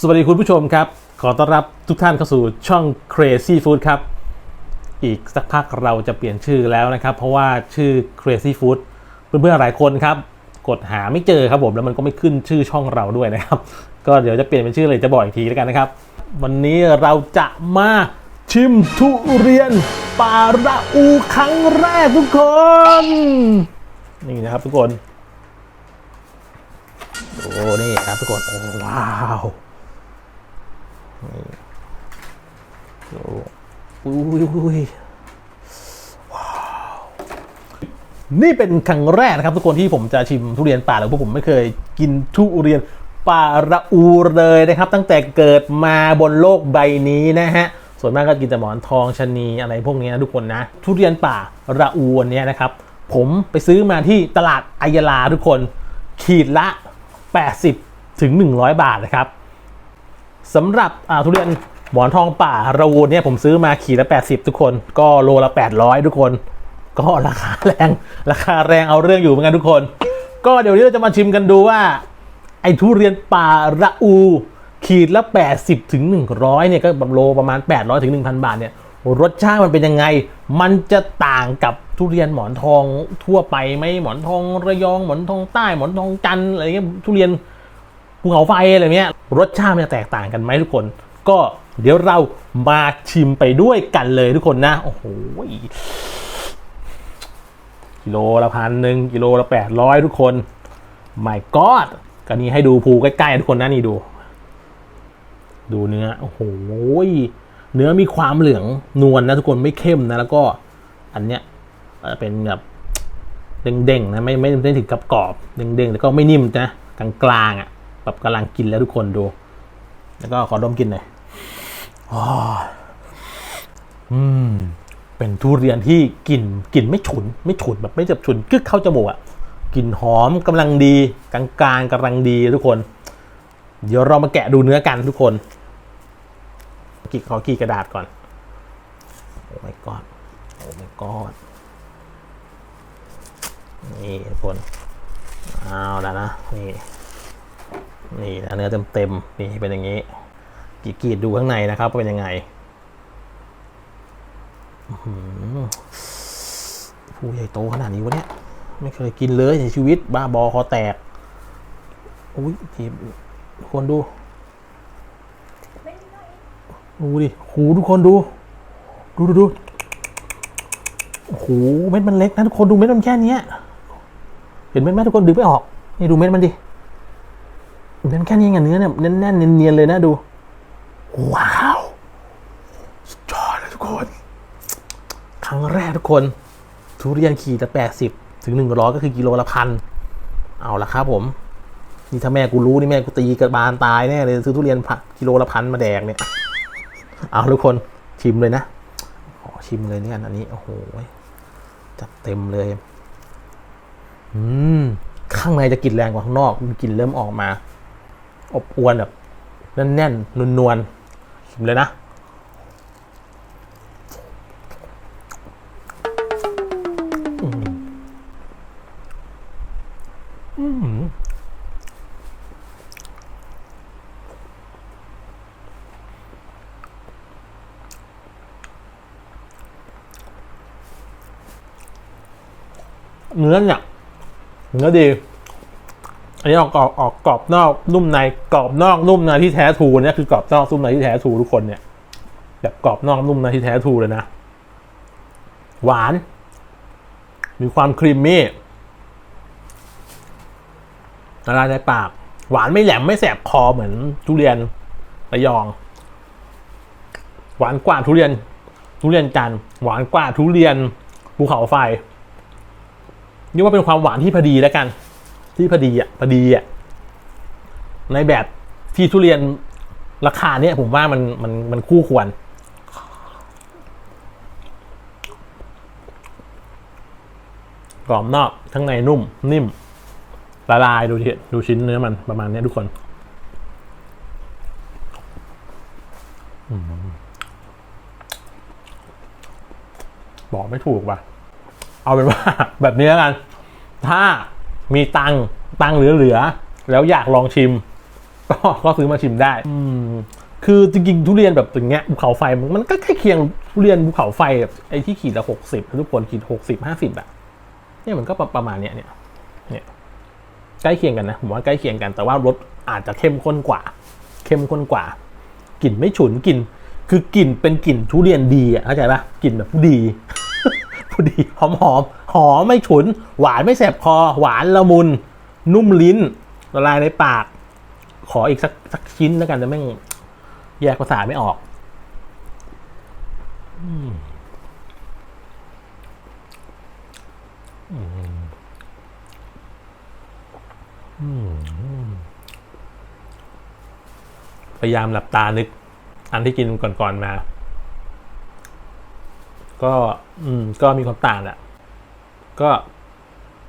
สวัสดีคุณผู้ชมครับ ขอต้อนรับทุกท่านเข้าสู่ช่อง Crazy Food ครับ อีกสักพักเราจะเปลี่ยนชื่อแล้วนะครับ เพราะว่าชื่อ Crazy Food เพื่อนๆหลายคนครับ กดหาไม่เจอครับผมแล้วมันก็ไม่ขึ้นชื่อช่องเราด้วยนะครับ ก็เดี๋ยวจะเปลี่ยนเป็นชื่ออะไรจะบอกอีกทีแล้วกันนะครับ วันนี้เราจะมาชิมทุเรียนปาราอูครั้งแรกทุกคน นี่นะครับทุกคนโอ้นี่ครับทุกคนโอ้ว้าวนี่โอ้ อุ้ยอุ้ยว้าวนี่เป็นครั้งแรกนะครับ ทุกคนที่ผมจะชิมทุเรียนป่าหรือพวกผมไม่เคยกินทุเรียนป่าระอูเลยนะครับ ตั้งแต่เกิดมาบนโลกใบนี้นะฮะส่วนมากก็กินแต่หมอนทองชะนีอะไรพวกนี้นะทุกคนนะ ทุเรียนป่าระอูอันเนี้ยนะครับ ผมไปซื้อมาที่ตลาดอายาลาทุกคนขีดละ 80ถึง100 บาทนะครับสำหรับทุเรียน หมอนทองป่าระวูเนี่ยผมซื้อมาขีดละ 80 ทุกคน ก็โลละ 800 ทุกคน ก็ราคาแรง ราคาแรงเอาเรื่องอยู่เหมือนกันทุกคน ก็เดี๋ยวนี้เราจะมาชิมกันดูว่า ไอ้ทุเรียนป่าระอู ขีดละ 80ถึง100เนี่ยก็แบบโลประมาณ 800ถึง1,000 บาทเนี่ยรสชาติมันเป็นยังไง มันจะต่างกับทุเรียนหมอนทองทั่วไปไหมหมอนทองระยองหมอนทองใต้หมอนทองจันอะไรเงี้ยทุเรียนภูเขาไฟอะไรเงี้ยรสชาติมันจะแตกต่างกันไหมทุกคน ก็ เดี๋ยวเรามาชิมไปด้วยกันเลยทุกคนนะ โอ้โหกิโลละพันหนึ่งกิโลละแปดร้อยทุกคน my god ก็นี่ให้ดูภูใกล้ๆทุกคนนะนี่ดู ดูเนื้อ โอ้โหเนื้อมีความเหลืองนวลนะทุกคนไม่เข้มนะ แล้วก็อันเนี้ยเป็นแบบเด้งๆนะไม่ไม่ไม่ถึงกับกรอบเด้งๆแล้วก็ไม่นิ่มนะกลางๆอะแบบกำลังกินแล้วทุกคนดู แล้วก็ขอดมกินหน่อย อืม เป็นทุเรียนที่กลิ่นกลิ่นไม่ฉุน ไม่ฉุนแบบไม่จับฉุนกึกเข้าจมูกอะกลิ่นหอมกำลังดี กลางๆกำลังดีทุกคน เดี๋ยวเรามาแกะดูเนื้อกันทุกคนกีขอกี่กระดาษก่อน โอ้ my god โอ้ my god นี่ทุกคนเอาแล้วนะ นี่ นี่เนื้อเต็มๆนี่เป็นอย่างนี้ กี่กรีดดูข้างในนะครับเป็นยังไงผู้ใหญ่โตขนาดนี้วะเนี่ย ไม่เคยกินเลยในชีวิต บ้าบอคอแตก อุ้ยทีทุกคนดู ดูดิโหทุกคนดู ดูดูดูโอ้โหเม็ดมันเล็กนะทุกคนดูเม็ดมันแค่นี้เห็นเม็ดไหมทุกคนดึงไม่ออก นี่ดูเม็ดมันดิเม็ดมันแค่นี้ไงเนื้อเนี่ยแน่นๆเนียนๆเลยนะดู ว้าวสุดยอดเลยทุกคน ครั้งแรกทุกคน ทุเรียนขีดละแปดสิบถึงหนึ่งร้อยก็คือกิโลละพัน เอาละครับผม นี่ถ้าแม่กูรู้นี่แม่กูตีกระบาลตายแน่เลยซื้อทุเรียนผักกิโลละพันมาแดกเนี่ย เอาทุกคนชิมเลยนะขอชิมเลยนี่กันอันนี้โอ้โหจัดเต็มเลย อืม ข้างในจะกลิ่นแรงกว่าข้างนอกกลิ่นเริ่มออกมา อบอวนแบบแน่นๆนวลๆ ชิมเลยนะอืมอืมเนื้อเนี่ยเนื้อดี อันนี้ออกกรอบออกกรอบนอกนุ่มในกรอบนอกนุ่มในที่แท้ทูเนี่ยคือกรอบนอกนุ่มในที่แท้ทูทุกคนเนี่ยแบบกรอบนอกนุ่มในที่แท้ทูเลยนะ หวาน มีความครีมมี่ละลายในปาก หวานไม่แหลมไม่แสบคอเหมือนทุเรียนระยอง หวานกว่าทุเรียน ทุเรียนจันหวานกว่าทุเรียนภูเขาไฟนี่ว่าเป็นความหวานที่พอดีแล้วกัน ที่พอดีอะพอดีอะในแบบที่ทุเรียนราคาเนี้ยผมว่ามันมันมันคู่ควร กรอบนอกทั้างในนุ่ม นิ่ม ละลายดูทีดูชิ้นเนื้อมันประมาณเนี้ยทุกคนอบอกไม่ถูกว่ะ เอาเป็นว่าแบบนี้แล้วกัน ถ้า มีตังค์ตังค์เหลือๆแล้วอยากลองชิม ก็ก็ซื้อมาชิมได้ อืมคือจริงๆทุเรียนแบบอย่างเงี้ยภูเขาไฟมันมันก็ใกล้เคียงทุเรียนภูเขาไฟแบบไอ้ที่ขีดละหกสิบทุกคนขีดหกสิบห้าสิบอะเนี่ยมันก็ประมาณเนี้ยเนี่ยเนี่ยใกล้เคียงกันนะผมว่าใกล้เคียงกันแต่ว่ารสอาจจะเข้มข้นกว่า เข้มข้นกว่ากลิ่นไม่ฉุนกลิ่นคือกลิ่นเป็นกลิ่นทุเรียนดีอะเข้าใจปะกลิ่นแบบผู้ดี ผู้ดีหอมหอม หอมไม่ฉุน หวานไม่แสบคอ หวานละมุน นุ่มลิ้นละลายในปาก ขออีกสักสักชิ้นแล้วกันจะแม่งแยกภาษาไม่ออกพยายามหลับตานึก อันที่กินก่อนๆมา ก็ อืม ก็มีความต่างแหละ ก็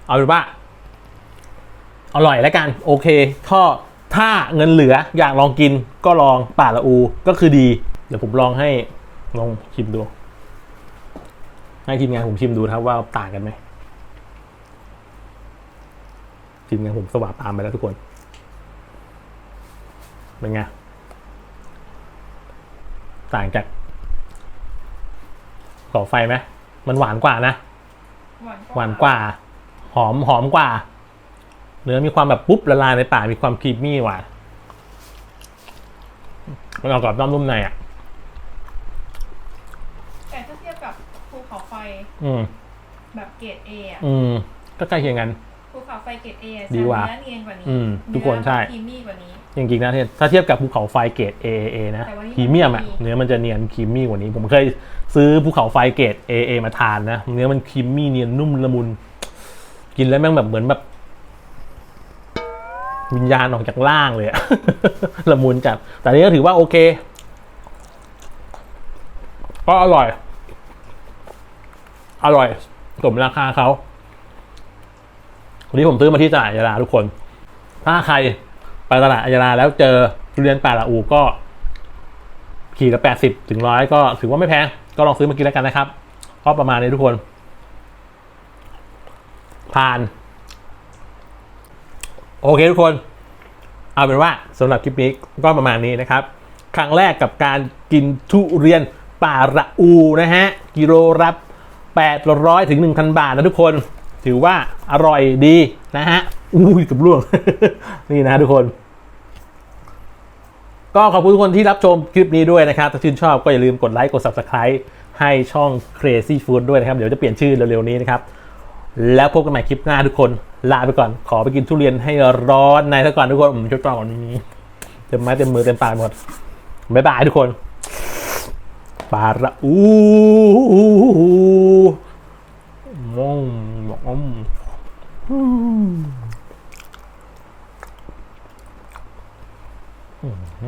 เอาเป็นว่าอร่อยแล้วกัน โอเคข้อถ้าเงินเหลืออยากลองกินก็ลองป่าละอูก็คือดี เดี๋ยวผมลองให้ลองชิมดู ให้ทีมงานผมชิมดูครับว่าต่างกันไหมทีมงานผมสว่างตามไปแล้วทุกคน เป็นไง ต่างจากขอไฟไหมมันหวานกว่านะ หวานกว่า หอมหอมกว่า เนื้อมีความแบบปุ๊บละลายในปากมีความครีมมี่กว่ามันออกกรอบนอกนุ่มในอะแต่ถ้าเทียบกับภูเขาไฟอืมแบบเกรดเอะอืมก็ใกล้เคียงกันภูเขาไฟเกรดเอดีกว่า เนื้อเนียนกว่านี้อืมทุกคนใช่ ครีมมี่กว่านี้ จริงๆนะถ้าเทียบกับภูเขาไฟเกรด AAA นะแต่ว่านี่พรีเมียมอะมันมีเนื้อมันจะเนียนครีมมี่กว่านี้ ผมเคยซื้อภูเขาไฟเกรด AA มาทานนะ เนื้อมันครีมมี่เนียนนุ่มละมุน กินแล้วแม่งแบบเหมือนแบบ วิญญาณออกจากล่างเลยอะละมุนจัด แต่อันนี้ก็ถือว่าโอเค ก็อร่อย อร่อยสมราคาเขาวันนี้ผมซื้อมาที่ตลาดยาลาทุกคน ถ้าใคร ไปตลาดอัยยาลาแล้วเจอทุเรียนป่าละอูก็ขีดละแปดสิบถึงร้อยก็ถือว่าไม่แพง ก็ลองซื้อมากินแล้วกันนะครับก็ประมาณนี้ทุกคน ผ่าน โอเคทุกคน เอาเป็นว่าสำหรับคลิปนี้ก็ประมาณนี้นะครับ ครั้งแรกกับการกินทุเรียนป่าระอูนะฮะ กิโลรับ800ถึง1,000 บาทนะทุกคน ถือว่าอร่อยดีนะฮะ อุ้ยกับล่วง นี่นะทุกคน ก็ขอบคุณทุกคนที่รับชมคลิปนี้ด้วยนะครับ ถ้าชื่นชอบก็อย่าลืมกดไลค์กด Subscribe ให้ช่อง Crazy Food ด้วยนะครับ เดี๋ยวจะเปลี่ยนชื่อเร็วๆนี้นะครับ แล้วพบกันใหม่คลิปหน้าทุกคน ลาไปก่อน ขอไปกินทุเรียนให้ร้อนในซะก่อนทุกคนผมชุดก่อนเต็มไม้เต็มมือเต็มปากหมดบ๊ายบายทุกคนปลาระอูมองมอง Mm-hmm.